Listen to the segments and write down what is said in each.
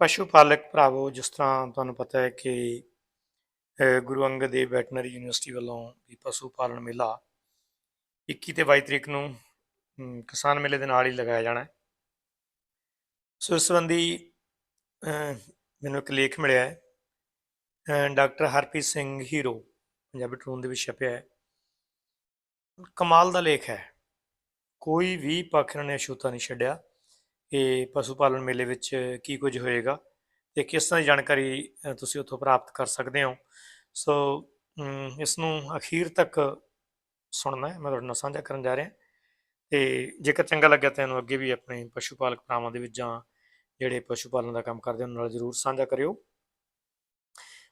ਪਸ਼ੂ ਪਾਲਕ ਭਰਾਵੋ, ਜਿਸ ਤਰ੍ਹਾਂ ਤੁਹਾਨੂੰ ਪਤਾ ਹੈ ਕਿ ਗੁਰੂ ਅੰਗਦ ਦੇਵ ਵੈਟਨਰੀ ਯੂਨੀਵਰਸਿਟੀ ਵੱਲੋਂ ਵੀ ਪਸ਼ੂ ਪਾਲਣ ਮੇਲਾ 21 ਤੇ 22 ਤਰੀਕ ਨੂੰ ਕਿਸਾਨ ਮੇਲੇ ਦੇ ਨਾਲ ਹੀ ਲਗਾਇਆ ਜਾਣਾ ਹੈ। ਸੋ ਇਸ ਸੰਬੰਧੀ ਮੈਨੂੰ ਇੱਕ ਲੇਖ ਮਿਲਿਆ ਹੈ। ਡਾਕਟਰ ਹਰਪ੍ਰੀਤ ਸਿੰਘ ਹੀਰੋ, ਪੰਜਾਬੀ ਟਰੂਨ ਦੇ ਵਿੱਚ ਛਪਿਆ ਹੈ। ਕਮਾਲ ਦਾ ਲੇਖ ਹੈ। ਕੋਈ ਵੀ ਪੱਖ ਨੇ ਅਛੂਤਾ ਨਹੀਂ ਛੱਡਿਆ। ਕਿ ਪਸ਼ੂ ਪਾਲਣ ਮੇਲੇ ਵਿੱਚ ਕੀ ਕੁਝ ਹੋਏਗਾ ਤੇ ਕਿਸ ਤਰ੍ਹਾਂ ਦੀ ਜਾਣਕਾਰੀ ਤੁਸੀਂ ਉੱਥੋਂ ਪ੍ਰਾਪਤ ਕਰ ਸਕਦੇ ਹੋ। ਸੋ ਇਸ ਨੂੰ ਅਖੀਰ ਤੱਕ ਸੁਣਨਾ ਹੈ, ਮੈਂ ਤੁਹਾਡੇ ਨਾਲ ਸਾਂਝਾ ਕਰਨ ਜਾ ਰਿਹਾ। ਤੇ ਜੇਕਰ ਚੰਗਾ ਲੱਗਿਆ ਤਾਂ ਇਹਨੂੰ ਅੱਗੇ ਵੀ ਆਪਣੇ ਪਸ਼ੂ ਪਾਲਕ ਭਰਾਵਾਂ ਦੇ ਵਿੱਚ ਜਾਂ ਜਿਹੜੇ ਪਸ਼ੂ ਪਾਲਣ ਦਾ ਕੰਮ ਕਰਦੇ ਉਹਨਾਂ ਨਾਲ ਜਰੂਰ ਸਾਂਝਾ ਕਰਿਓ।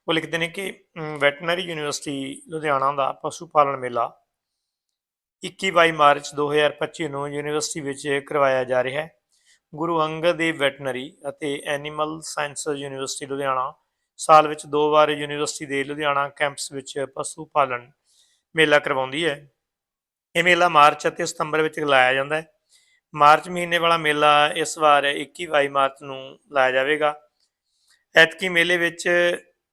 ਉਹ ਲਿਖਦੇ ਨੇ ਕਿ ਵੈਟਰਨਰੀ ਯੂਨੀਵਰਸਿਟੀ ਲੁਧਿਆਣਾ ਦਾ ਪਸ਼ੂ ਪਾਲਣ ਮੇਲਾ 21-22 ਮਾਰਚ 2025 ਨੂੰ ਯੂਨੀਵਰਸਿਟੀ ਵਿੱਚ ਕਰਵਾਇਆ ਜਾ ਰਿਹਾ ਹੈ। ਗੁਰੂ ਅੰਗਦ ਦੇਵ ਵੈਟਨਰੀ ਅਤੇ ਐਨੀਮਲ ਸਾਇੰਸ ਯੂਨੀਵਰਸਿਟੀ ਲੁਧਿਆਣਾ, ਸਾਲ ਵਿੱਚ ਦੋ ਵਾਰ ਯੂਨੀਵਰਸਿਟੀ ਦੇ ਲੁਧਿਆਣਾ ਕੈਂਪਸ ਵਿੱਚ ਪਸ਼ੂ ਪਾਲਣ ਮੇਲਾ ਕਰਵਾਉਂਦੀ ਹੈ। ਇਹ ਮੇਲਾ ਮਾਰਚ ਅਤੇ ਸਤੰਬਰ ਵਿੱਚ ਲਾਇਆ ਜਾਂਦਾ ਹੈ। ਮਾਰਚ ਮਹੀਨੇ ਵਾਲਾ ਮੇਲਾ ਇਸ ਵਾਰ 21-22 ਮਾਰਚ ਨੂੰ ਲਾਇਆ ਜਾਵੇਗਾ। ਐਤਕੀ ਮੇਲੇ ਵਿੱਚ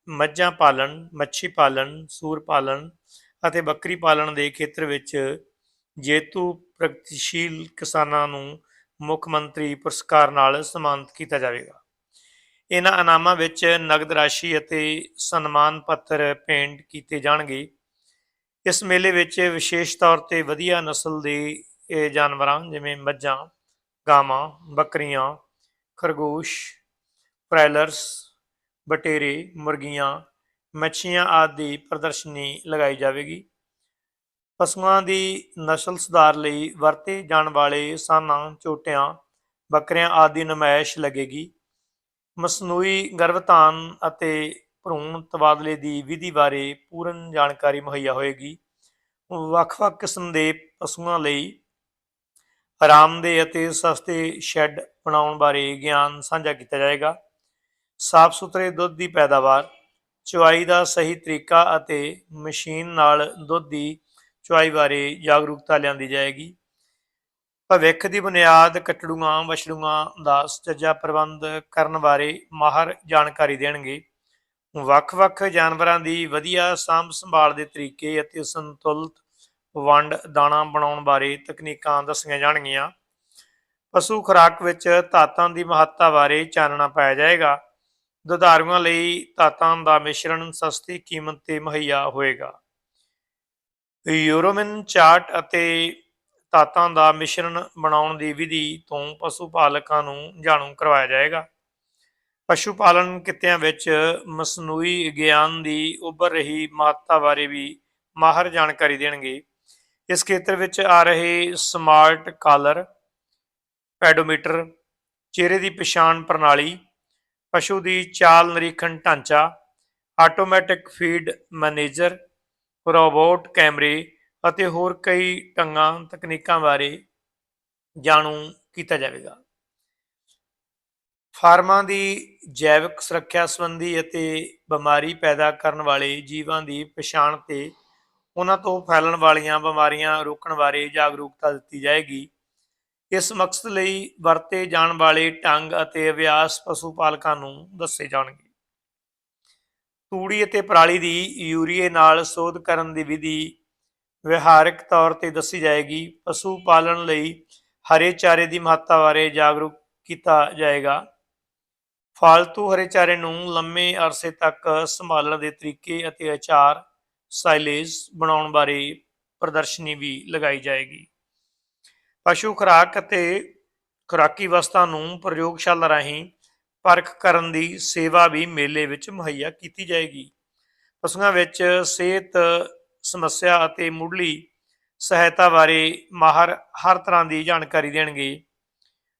ਮੱਝਾਂ ਪਾਲਣ, ਮੱਛੀ ਪਾਲਣ, ਸੂਰ ਪਾਲਣ ਅਤੇ ਬੱਕਰੀ ਪਾਲਣ ਦੇ ਖੇਤਰ ਵਿੱਚ ਜੇਤੂ ਪ੍ਰਗਤੀਸ਼ੀਲ ਕਿਸਾਨਾਂ ਨੂੰ ਮੁੱਖ ਮੰਤਰੀ ਪੁਰਸਕਾਰ ਨਾਲ ਸਨਮਾਨਿਤ ਕੀਤਾ ਜਾਵੇਗਾ। ਇਹਨਾਂ ਇਨਾਮਾਂ ਵਿੱਚ ਨਗਦ ਰਾਸ਼ੀ ਅਤੇ ਸਨਮਾਨ ਪੱਤਰ ਭੇਂਟ ਕੀਤੇ ਜਾਣਗੇ। ਇਸ ਮੇਲੇ ਵਿੱਚ ਵਿਸ਼ੇਸ਼ ਤੌਰ ਤੇ ਵਧੀਆ ਨਸਲ ਦੇ ਜਾਨਵਰਾਂ ਜਿਵੇਂ ਮੱਝਾਂ, ਗਾਵਾਂ, ਬੱਕਰੀਆਂ, ਖਰਗੋਸ਼ ਪ੍ਰਾਇਲਰਸ ਬਟੇਰੇ, ਮੁਰਗੀਆਂ, ਮੱਛੀਆਂ ਆਦਿ ਪ੍ਰਦਰਸ਼ਨੀ ਲਗਾਈ ਜਾਵੇਗੀ। ਪਸ਼ੂਆਂ ਦੀ ਨਸਲ ਸੁਧਾਰ ਲਈ ਵਰਤੇ ਜਾਣ ਵਾਲੇ ਸਾਨਾਂ ਚੋਟਿਆਂ ਬੱਕਰਿਆਂ ਆਦਿ ਨਮਾਇਸ਼ ਲੱਗੇਗੀ। ਮਸਨੂਈ ਗਰਭਧਾਨ ਅਤੇ ਭਰੂਣ ਤਬਾਦਲੇ ਦੀ ਵਿਧੀ ਬਾਰੇ ਪੂਰਨ ਜਾਣਕਾਰੀ ਮੁਹੱਈਆ ਹੋਏਗੀ। ਵੱਖ-ਵੱਖ ਕਿਸਮ ਦੇ ਪਸ਼ੂਆਂ ਲਈ ਆਰਾਮਦੇਹ ਅਤੇ ਸਸਤੇ ਸ਼ੈੱਡ ਬਣਾਉਣ ਬਾਰੇ ਗਿਆਨ ਸਾਂਝਾ ਕੀਤਾ ਜਾਏਗਾ। ਸਾਫ਼ ਸੁਥਰੇ ਦੁੱਧ ਦੀ ਪੈਦਾਵਾਰ, ਚੁਆਈ ਦਾ ਸਹੀ ਤਰੀਕਾ ਅਤੇ ਮਸ਼ੀਨ ਨਾਲ ਦੁੱਧ ਦੀ ਚੁਆਈ ਬਾਰੇ ਜਾਗਰੂਕਤਾ ਲਿਆਂਦੀ ਜਾਏਗੀ। ਭਵਿੱਖ ਦੀ ਬੁਨਿਆਦ ਕਟੜੂਆਂ, ਵਛੜੂਆਂ ਦਾ ਸੁਚੱਜਾ ਪ੍ਰਬੰਧ ਕਰਨ ਬਾਰੇ ਮਾਹਰ ਜਾਣਕਾਰੀ ਦੇਣਗੇ। ਵੱਖ-ਵੱਖ ਜਾਨਵਰਾਂ ਦੀ ਵਧੀਆ ਸਾਂਭ ਸੰਭਾਲ ਦੇ ਤਰੀਕੇ ਅਤੇ ਸੰਤੁਲਿਤ ਵੰਡ ਦਾਣਾ ਬਣਾਉਣ ਬਾਰੇ ਤਕਨੀਕਾਂ ਦੱਸੀਆਂ ਜਾਣਗੀਆਂ। ਪਸ਼ੂ ਖੁਰਾਕ ਵਿੱਚ ਧਾਤਾਂ ਦੀ ਮਹੱਤਤਾ ਬਾਰੇ ਚਾਨਣਾ ਪਾਇਆ ਜਾਏਗਾ। ਦੁਧਾਰੂਆਂ ਲਈ ਧਾਤਾਂ ਦਾ ਮਿਸ਼ਰਣ ਸਸਤੀ ਕੀਮਤ ਤੇ ਮੁਹੱਈਆ ਹੋਏਗਾ। ਯੂਰੋਮਿਨ ਚਾਰਟ ਅਤੇ ਤਾਤਾਂ ਦਾ ਮਿਸ਼ਰਣ ਬਣਾਉਣ ਦੀ ਵਿਧੀ ਤੋਂ ਪਸ਼ੂ ਪਾਲਕਾਂ ਨੂੰ ਜਾਣੂ ਕਰਵਾਇਆ ਜਾਏਗਾ। ਪਸ਼ੂ ਪਾਲਣ ਕਿੱਤਿਆਂ ਵਿੱਚ ਮਸਨੂਈ ਗਿਆਨ ਦੀ ਉੱਭਰ ਰਹੀ ਮਹੱਤਤਾ ਬਾਰੇ ਵੀ ਮਾਹਰ ਜਾਣਕਾਰੀ ਦੇਣਗੇ। ਇਸ ਖੇਤਰ ਵਿੱਚ ਆ ਰਹੇ ਸਮਾਰਟ ਕਾਲਰ, ਪੈਡੋਮੀਟਰ, ਚਿਹਰੇ ਦੀ ਪਛਾਣ ਪ੍ਰਣਾਲੀ, ਪਸ਼ੂ ਦੀ ਚਾਲ ਨਿਰੀਖਣ ਢਾਂਚਾ, ਆਟੋਮੈਟਿਕ ਫੀਡ ਮੈਨੇਜਰ ਰੋਬੋਟ, ਕੈਮਰੇ ਅਤੇ ਹੋਰ ਕਈ ਢੰਗਾਂ, ਤਕਨੀਕਾਂ ਬਾਰੇ ਜਾਣੂ ਕੀਤਾ ਜਾਵੇਗਾ। ਫਾਰਮਾਂ ਦੀ ਜੈਵਿਕ ਸੁਰੱਖਿਆ ਸੰਬੰਧੀ ਅਤੇ ਬਿਮਾਰੀ ਪੈਦਾ ਕਰਨ ਵਾਲੇ ਜੀਵਾਂ ਦੀ ਪਛਾਣ ਤੇ ਉਹਨਾਂ ਤੋਂ ਫੈਲਣ ਵਾਲੀਆਂ ਬਿਮਾਰੀਆਂ ਰੋਕਣ ਬਾਰੇ ਜਾਗਰੂਕਤਾ ਦਿੱਤੀ ਜਾਏਗੀ। ਇਸ ਮਕਸਦ ਲਈ ਵਰਤੇ ਜਾਣ ਵਾਲੇ ਢੰਗ ਅਤੇ ਅਭਿਆਸ ਪਸ਼ੂ ਪਾਲਕਾਂ ਨੂੰ ਦੱਸੇ ਜਾਣਗੇ। ਤੂੜੀ ਅਤੇ ਪਰਾਲੀ ਦੀ ਯੂਰੀਏ ਨਾਲ ਸੋਧ ਕਰਨ ਦੀ ਵਿਧੀ ਵਿਹਾਰਕ ਤੌਰ ਤੇ ਦੱਸੀ ਜਾਏਗੀ। ਪਸ਼ੂ ਪਾਲਣ ਲਈ ਹਰੇ ਚਾਰੇ ਦੀ ਮਹੱਤਤਾ ਬਾਰੇ ਜਾਗਰੂਕ ਕੀਤਾ ਜਾਏਗਾ। ਫਾਲਤੂ ਹਰੇ ਚਾਰੇ ਨੂੰ ਲੰਮੇ ਅਰਸੇ ਤੱਕ ਸੰਭਾਲਣ ਦੇ ਤਰੀਕੇ ਅਤੇ ਆਚਾਰ, ਸਾਈਲੇਜ ਬਣਾਉਣ ਬਾਰੇ ਪ੍ਰਦਰਸ਼ਨੀ ਵੀ ਲਗਾਈ ਜਾਏਗੀ। ਪਸ਼ੂ ਖੁਰਾਕ ਅਤੇ ਖੁਰਾਕੀ ਵਸਤਾਂ ਨੂੰ ਪ੍ਰਯੋਗਸ਼ਾਲਾ ਰਾਹੀਂ ਪਰਖ ਕਰਨ ਦੀ ਸੇਵਾ ਵੀ ਮੇਲੇ ਵਿੱਚ ਮੁਹੱਈਆ ਕੀਤੀ ਜਾਏਗੀ। ਪਸ਼ੂਆਂ ਵਿੱਚ ਸਿਹਤ ਸਮੱਸਿਆ ਅਤੇ ਮੁੱਢਲੀ ਸਹਾਇਤਾ ਬਾਰੇ ਮਾਹਰ ਹਰ ਤਰ੍ਹਾਂ ਦੀ ਜਾਣਕਾਰੀ ਦੇਣਗੇ।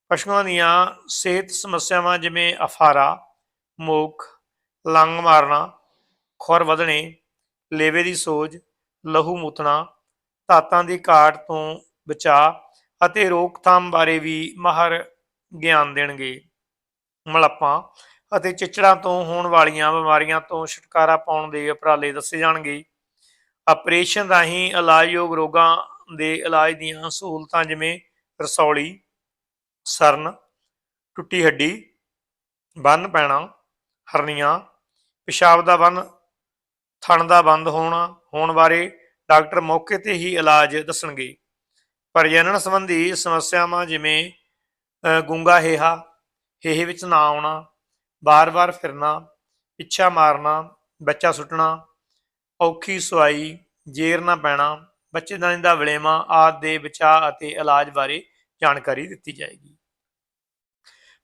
ਪਸ਼ੂਆਂ ਦੀਆਂ ਸਿਹਤ ਸਮੱਸਿਆਵਾਂ ਜਿਵੇਂ ਅਫਾਰਾ, ਮੋਖ, ਲੰਗ ਮਾਰਨਾ, ਖੁਰ ਵਧਣੇ, ਲੇਵੇ ਦੀ ਸੋਜ, ਲਹੂ ਮੁੱਤਣਾ, ਧਾਤਾਂ ਦੀ ਘਾਟ ਤੋਂ ਬਚਾਅ ਅਤੇ ਰੋਕਥਾਮ ਬਾਰੇ ਵੀ ਮਾਹਰ ਗਿਆਨ ਦੇਣਗੇ। ਮਲੱਪਾਂ ਅਤੇ ਚਿਚੜਾਂ ਤੋਂ ਹੋਣ ਵਾਲੀਆਂ ਬਿਮਾਰੀਆਂ ਤੋਂ ਛੁਟਕਾਰਾ ਪਾਉਣ ਦੇ ਉਪਰਾਲੇ ਦੱਸੇ ਜਾਣਗੇ। ਆਪਰੇਸ਼ਨ ਰਾਹੀਂ ਇਲਾਜਯੋਗ ਰੋਗਾਂ ਦੇ ਇਲਾਜ ਦੀਆਂ ਸਹੂਲਤਾਂ ਜਿਵੇਂ ਰਸੌਲੀ, ਸਰਨ, ਟੁੱਟੀ ਹੱਡੀ, ਬੰਨ ਪੈਣਾ, ਹਰਨੀਆਂ, ਪਿਸ਼ਾਬ ਦਾ ਬੰਨ, ਥਣ ਦਾ ਬੰਦ ਹੋਣਾ, ਹੋਣ ਬਾਰੇ ਡਾਕਟਰ ਮੌਕੇ ਤੇ ਹੀ ਇਲਾਜ ਦੱਸਣਗੇ। ਪ੍ਰਜਨਨ ਸੰਬੰਧੀ ਸਮੱਸਿਆਵਾਂ ਜਿਵੇਂ ਗੁੰਗਾ ਹੇਹਾ ਹੇਹੇ ਵਿੱਚ ਨਾ ਆਉਣਾ ਬਾਰ-ਬਾਰ ਫਿਰਨਾ, ਪਿੱਛਾ ਮਾਰਨਾ, ਬੱਚਾ ਸੁੱਟਣਾ, ਔਖੀ ਸਵਾਈ ਜੇਰ ਨਾ ਪੈਣਾ ਬੱਚੇਦਾਨੀ ਦਾ ਵਲੇਮਾ ਆਦਿ ਦੇ ਬਚਾਅ ਅਤੇ ਇਲਾਜ ਬਾਰੇ ਜਾਣਕਾਰੀ ਦਿੱਤੀ ਜਾਏਗੀ।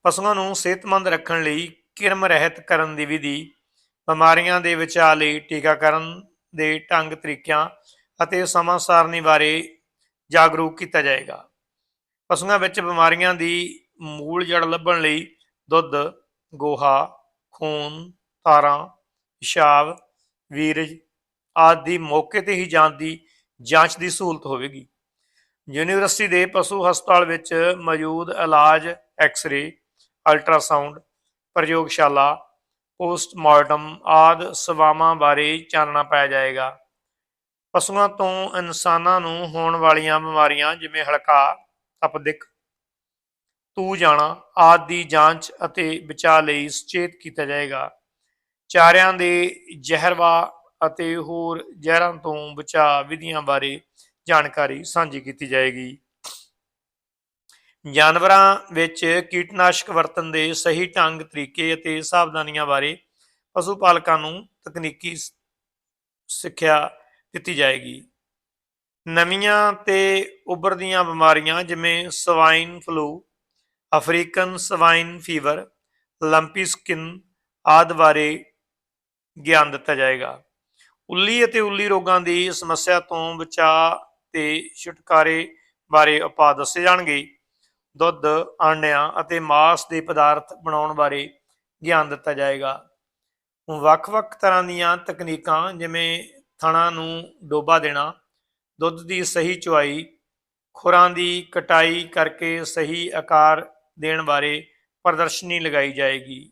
ਪਸ਼ੂਆਂ ਨੂੰ ਸਿਹਤਮੰਦ ਰੱਖਣ ਲਈ ਕਿਰਮ ਰਹਿਤ ਕਰਨ ਦੀ ਵਿਧੀ, ਬਿਮਾਰੀਆਂ ਦੇ ਬਚਾਅ ਲਈ ਟੀਕਾਕਰਨ ਦੇ ਢੰਗ ਤਰੀਕਿਆਂ ਅਤੇ ਸਮਾਂ ਸਾਰਣੀ ਬਾਰੇ ਜਾਗਰੂਕ ਕੀਤਾ ਜਾਏਗਾ। ਪਸ਼ੂਆਂ ਵਿੱਚ ਬਿਮਾਰੀਆਂ ਦੀ ਮੂਲ ਜੜ ਲੱਭਣ ਲਈ ਦੁੱਧ, ਗੋਹਾ, ਖੂਨ, ਤਾਰਾਂ, ਪਿਸ਼ਾਬ, ਵੀਰਜ ਆਦਿ ਮੌਕੇ ਤੇ ਹੀ ਜਾਂਚ ਦੀ ਜਾਂਚ ਦੀ ਸਹੂਲਤ ਹੋਵੇਗੀ। ਯੂਨੀਵਰਸਿਟੀ ਦੇ ਪਸ਼ੂ ਹਸਪਤਾਲ ਵਿੱਚ ਮੌਜੂਦ ਇਲਾਜ, ਐਕਸ-ਰੇ, ਅਲਟਰਾਸਾਊਂਡ, ਪ੍ਰਯੋਗਸ਼ਾਲਾ, ਪੋਸਟਮਾਰਟਮ ਆਦਿ ਸੇਵਾਵਾਂ ਬਾਰੇ ਚਾਨਣਾ ਪਾਇਆ ਜਾਏਗਾ। ਪਸ਼ੂਆਂ ਤੋਂ ਇਨਸਾਨਾਂ ਨੂੰ ਹੋਣ ਵਾਲੀਆਂ ਬਿਮਾਰੀਆਂ ਜਿਵੇਂ ਹਲਕਾ, ਤਪਦਿਕ ਤੂ ਜਾਣਾ, ਆਦਿ ਦੀ ਜਾਂਚ ਅਤੇ ਬਚਾਅ ਲਈ ਸੁਚੇਤ ਕੀਤਾ ਜਾਏਗਾ। ਚਾਰਿਆਂ ਦੇ ਜ਼ਹਿਰਵਾ ਅਤੇ ਹੋਰ ਜ਼ਹਿਰਾਂ ਤੋਂ ਬਚਾਅ ਵਿਧੀਆਂ ਬਾਰੇ ਜਾਣਕਾਰੀ ਸਾਂਝੀ ਕੀਤੀ ਜਾਏਗੀ। ਜਾਨਵਰਾਂ ਵਿੱਚ ਕੀਟਨਾਸ਼ਕ ਵਰਤਣ ਦੇ ਸਹੀ ਢੰਗ, ਤਰੀਕੇ ਅਤੇ ਸਾਵਧਾਨੀਆਂ ਬਾਰੇ ਪਸ਼ੂ ਪਾਲਕਾਂ ਨੂੰ ਤਕਨੀਕੀ ਸਿੱਖਿਆ ਦਿੱਤੀ ਜਾਏਗੀ। ਨਵੀਆਂ ਤੇ ਉੱਭਰਦੀਆਂ ਬਿਮਾਰੀਆਂ ਜਿਵੇਂ swine flu African swine fever, lumpy skin ਆਦਿ ਬਾਰੇ ਗਿਆਨ ਦਿੱਤਾ ਜਾਏਗਾ। ਉੱਲੀ ਅਤੇ ਉੱਲੀ ਰੋਗਾਂ ਦੀ ਸਮੱਸਿਆ ਤੋਂ ਬਚਾਅ ਤੇ ਛੁਟਕਾਰੇ ਬਾਰੇ ਉਪਾਅ ਦੱਸੇ ਜਾਣਗੇ। ਦੁੱਧ, ਆਂਡਿਆਂ ਅਤੇ ਮਾਸ ਦੇ ਪਦਾਰਥ ਬਣਾਉਣ ਬਾਰੇ ਗਿਆਨ ਦਿੱਤਾ ਜਾਏਗਾ। ਵੱਖ-ਵੱਖ ਤਰ੍ਹਾਂ ਦੀਆਂ ਤਕਨੀਕਾਂ ਜਿਵੇਂ ਥਣਾ ਨੂੰ ਡੋਬਾ ਦੇਣਾ, ਦੁੱਧ ਦੀ ਸਹੀ ਚੁਆਈ, ਖੁਰਾਂ ਦੀ ਕਟਾਈ ਕਰਕੇ ਸਹੀ ਆਕਾਰ ਦੇਣ ਬਾਰੇ ਪ੍ਰਦਰਸ਼ਨੀ ਲਗਾਈ ਜਾਏਗੀ।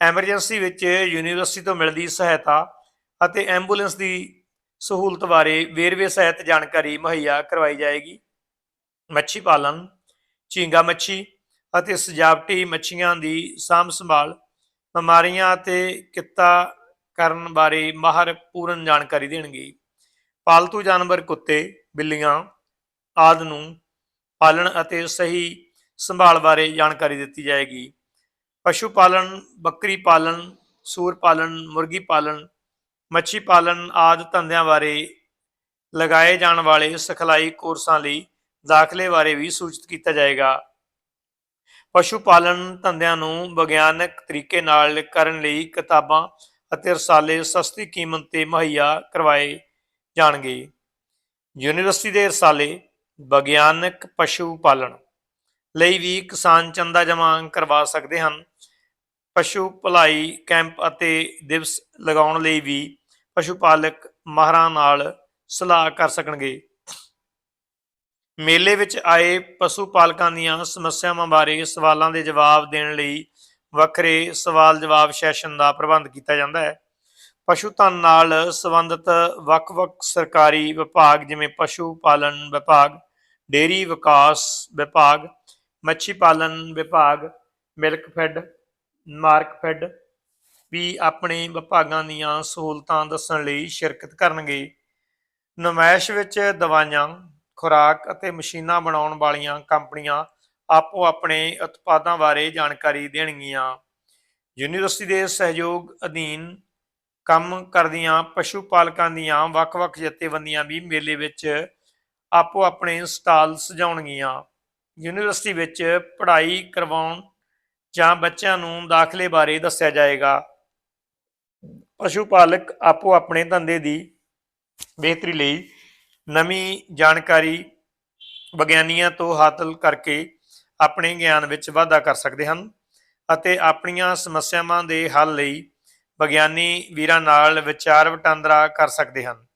ਐਮਰਜੈਂਸੀ ਵਿੱਚ ਯੂਨੀਵਰਸਿਟੀ ਤੋਂ ਮਿਲਦੀ ਸਹਾਇਤਾ ਅਤੇ ਐਂਬੂਲੈਂਸ ਦੀ ਸਹੂਲਤ ਬਾਰੇ ਵੇਰਵੇ ਸਹਿਤ ਜਾਣਕਾਰੀ ਮੁਹੱਈਆ ਕਰਵਾਈ ਜਾਏਗੀ। ਮੱਛੀ ਪਾਲਣ, ਝੀਂਗਾ ਮੱਛੀ ਅਤੇ ਸਜਾਵਟੀ ਮੱਛੀਆਂ ਦੀ ਸਾਂਭ ਸੰਭਾਲ, ਬਿਮਾਰੀਆਂ ਅਤੇ ਕਿੱਤਾ ਕਰਨ ਬਾਰੇ ਮਾਹਰ ਪੂਰਨ ਜਾਣਕਾਰੀ ਦੇਣਗੇ। ਪਾਲਤੂ ਜਾਨਵਰ ਕੁੱਤੇ, ਬਿੱਲੀਆਂ ਆਦਿ ਨੂੰ ਪਾਲਣ ਅਤੇ ਸਹੀ ਸੰਭਾਲ ਬਾਰੇ ਜਾਣਕਾਰੀ ਦਿੱਤੀ ਜਾਏਗੀ। ਪਸ਼ੂ ਪਾਲਣ, ਬੱਕਰੀ ਪਾਲਣ, ਸੂਰ ਪਾਲਣ, ਮੁਰਗੀ ਪਾਲਣ, ਮੱਛੀ ਪਾਲਣ ਆਦਿ ਧੰਦਿਆਂ ਬਾਰੇ ਲਗਾਏ ਜਾਣ ਵਾਲੇ ਸਿਖਲਾਈ ਕੋਰਸਾਂ ਲਈ ਦਾਖਲੇ ਬਾਰੇ ਵੀ ਸੂਚਿਤ ਕੀਤਾ ਜਾਏਗਾ। ਪਸ਼ੂ ਪਾਲਣ ਧੰਦਿਆਂ ਨੂੰ ਵਿਗਿਆਨਕ ਤਰੀਕੇ ਨਾਲ ਕਰਨ ਲਈ ਕਿਤਾਬਾਂ ਅਤੇ ਰਸਾਲੇ ਸਸਤੀ ਕੀਮਤ ਤੇ ਮੁਹੱਈਆ ਕਰਵਾਏ ਜਾਣਗੇ। ਯੂਨੀਵਰਸਿਟੀ ਦੇ ਰਸਾਲੇ ਵਿਗਿਆਨਕ ਪਸ਼ੂ ਪਾਲਣ ਲਈ ਵੀ ਕਿਸਾਨ ਚੰਦਾ ਜਮ੍ਹਾਂ ਕਰਵਾ ਸਕਦੇ ਹਨ। ਪਸ਼ੂ ਭਲਾਈ ਕੈਂਪ ਅਤੇ ਦਿਵਸ ਲਗਾਉਣ ਲਈ ਵੀ ਪਸ਼ੂ ਪਾਲਕ ਮਾਹਰਾਂ ਨਾਲ ਸਲਾਹ ਕਰ ਸਕਣਗੇ। ਮੇਲੇ ਵਿੱਚ ਆਏ ਪਸ਼ੂ ਪਾਲਕਾਂ ਦੀਆਂ ਸਮੱਸਿਆਵਾਂ ਬਾਰੇ ਸਵਾਲਾਂ ਦੇ ਜਵਾਬ ਦੇਣ ਲਈ ਵੱਖਰੇ ਸਵਾਲ ਜਵਾਬ ਸੈਸ਼ਨ ਦਾ ਪ੍ਰਬੰਧ ਕੀਤਾ ਜਾਂਦਾ ਹੈ। ਪਸ਼ੂ ਧਨ ਨਾਲ ਸੰਬੰਧਿਤ ਵੱਖ-ਵੱਖ ਸਰਕਾਰੀ ਵਿਭਾਗ ਜਿਵੇਂ ਪਸ਼ੂ ਪਾਲਣ ਵਿਭਾਗ ਡੇਰੀ ਵਿਕਾਸ ਵਿਭਾਗ ਮੱਛੀ ਪਾਲਣ ਵਿਭਾਗ, ਮਿਲਕ ਫੈਡ, ਮਾਰਕ ਫੈਡ ਵੀ ਆਪਣੇ ਵਿਭਾਗਾਂ ਦੀਆਂ ਸਹੂਲਤਾਂ ਦੱਸਣ ਲਈ ਸ਼ਿਰਕਤ ਕਰਨਗੇ। ਨੁਮਾਇਸ਼ ਵਿੱਚ ਦਵਾਈਆਂ, ਖੁਰਾਕ ਅਤੇ ਮਸ਼ੀਨਾਂ ਬਣਾਉਣ ਵਾਲੀਆਂ ਕੰਪਨੀਆਂ ਆਪੋ ਆਪਣੇ ਉਤਪਾਦਾਂ ਬਾਰੇ ਜਾਣਕਾਰੀ ਦੇਣਗੀਆਂ। ਯੂਨੀਵਰਸਿਟੀ ਦੇ ਸਹਿਯੋਗ ਅਧੀਨ ਕੰਮ ਕਰਦੀਆਂ ਪਸ਼ੂ ਪਾਲਕਾਂ ਦੀਆਂ ਵੱਖ-ਵੱਖ ਜਥੇਬੰਦੀਆਂ ਵੀ ਮੇਲੇ ਵਿੱਚ ਆਪੋ ਆਪਣੇ ਸਟਾਲ ਸਜਾਉਣਗੀਆਂ। ਯੂਨੀਵਰਸਿਟੀ ਵਿੱਚ ਪੜ੍ਹਾਈ ਕਰਵਾਉਣ ਜਾਂ ਬੱਚਿਆਂ ਨੂੰ ਦਾਖਲੇ ਬਾਰੇ ਦੱਸਿਆ ਜਾਏਗਾ। ਪਸ਼ੂ ਪਾਲਕ ਆਪੋ ਆਪਣੇ ਧੰਦੇ ਦੀ ਬਿਹਤਰੀ ਲਈ ਨਵੀਂ ਜਾਣਕਾਰੀ ਵਿਗਿਆਨੀਆਂ ਤੋਂ ਹਾਸਲ ਕਰਕੇ ਆਪਣੇ ਗਿਆਨ ਵਿੱਚ ਵਾਧਾ ਕਰ ਸਕਦੇ ਹਨ ਅਤੇ ਆਪਣੀਆਂ ਸਮੱਸਿਆਵਾਂ ਦੇ ਹੱਲ ਲਈ ਵਿਗਿਆਨੀ ਵੀਰਾਂ ਨਾਲ ਵਿਚਾਰ ਵਟਾਂਦਰਾ ਕਰ ਸਕਦੇ ਹਨ।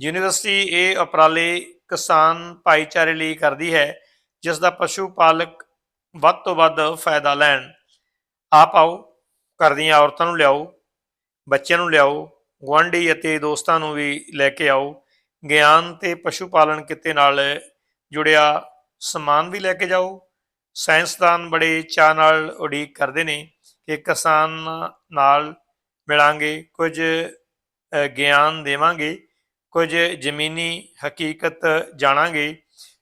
ਯੂਨੀਵਰਸਿਟੀ ਇਹ ਉਪਰਾਲੇ ਕਿਸਾਨ ਭਾਈਚਾਰੇ ਲਈ ਕਰਦੀ ਹੈ ਜਿਸ ਦਾ ਪਸ਼ੂ ਪਾਲਕ ਵੱਧ ਤੋਂ ਵੱਧ ਫਾਇਦਾ ਲੈਣ। ਆਪ ਆਓ, ਘਰ ਦੀਆਂ ਔਰਤਾਂ ਨੂੰ ਲਿਆਓ, ਬੱਚਿਆਂ ਨੂੰ ਲਿਆਓ, ਗੁਆਂਢੀ ਅਤੇ ਦੋਸਤਾਂ ਨੂੰ ਵੀ ਲੈ ਕੇ ਆਓ। ਗਿਆਨ ਤੇ ਪਸ਼ੂ ਪਾਲਣ ਕਿੱਤੇ ਨਾਲ ਜੁੜਿਆ ਸਮਾਨ ਵੀ ਲੈ ਕੇ ਜਾਓ। ਸਾਇੰਸਦਾਨ ਬੜੇ ਚਾਅ ਨਾਲ ਉਡੀਕ ਕਰਦੇ ਨੇ ਕਿ ਕਿਸਾਨ ਨਾਲ ਮਿਲਾਂਗੇ, ਕੁਝ ਗਿਆਨ ਦੇਵਾਂਗੇ, ਕੁਝ ਜ਼ਮੀਨੀ ਹਕੀਕਤ ਜਾਣਾਂਗੇ।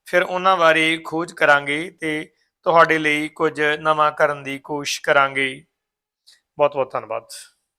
ਫਿਰ ਉਹਨਾਂ ਬਾਰੇ ਖੋਜ ਕਰਾਂਗੇ ਤੇ ਤੁਹਾਡੇ ਲਈ ਕੁਝ ਨਵਾਂ ਕਰਨ ਦੀ ਕੋਸ਼ਿਸ਼ ਕਰਾਂਗੇ। ਬਹੁਤ ਬਹੁਤ ਧੰਨਵਾਦ।